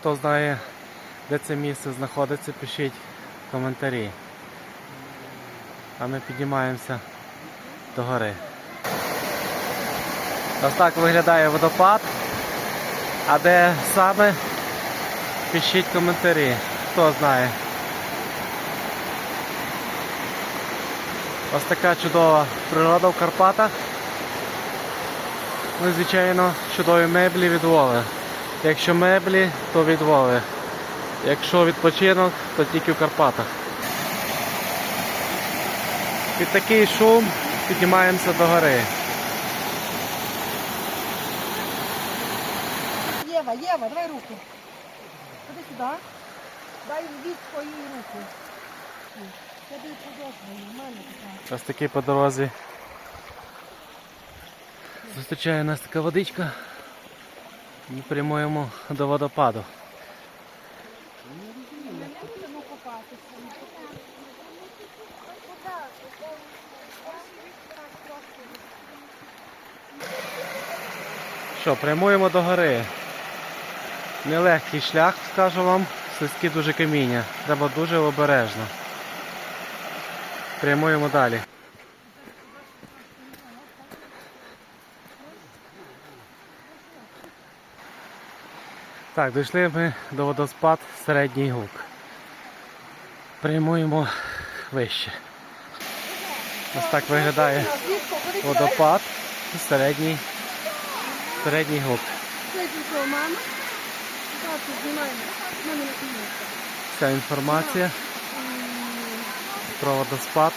Хто знає, де це місце знаходиться, пишіть коментарі. А ми піднімаємося до гори. Ось так виглядає водопад. А де саме? Пишіть коментарі, хто знає. Ось така чудова природа в Карпатах. Ну, звичайно, чудові меблі від. Якщо меблі, то від Вови. Якщо відпочинок, то тільки в Карпатах. Під такий шум піднімаємося до гори. Єва, Єва, давай руку. Ходи сюди. Дай від свої руки. Ось такий по дорозі. Зустрічає нас така водичка. Ми прямуємо до водопаду. Що, прямуємо до гори. Нелегкий шлях, скажу вам, слизькі дуже каміння. Треба дуже обережно. Прямуємо далі. Так, дійшли ми до водоспад середній гук. Прямуємо вище. Ось так виглядає водопад середній, середній гук. Це що, мама? Так, тут знімаємо. Мамі на кінець. Вся інформація про водоспад.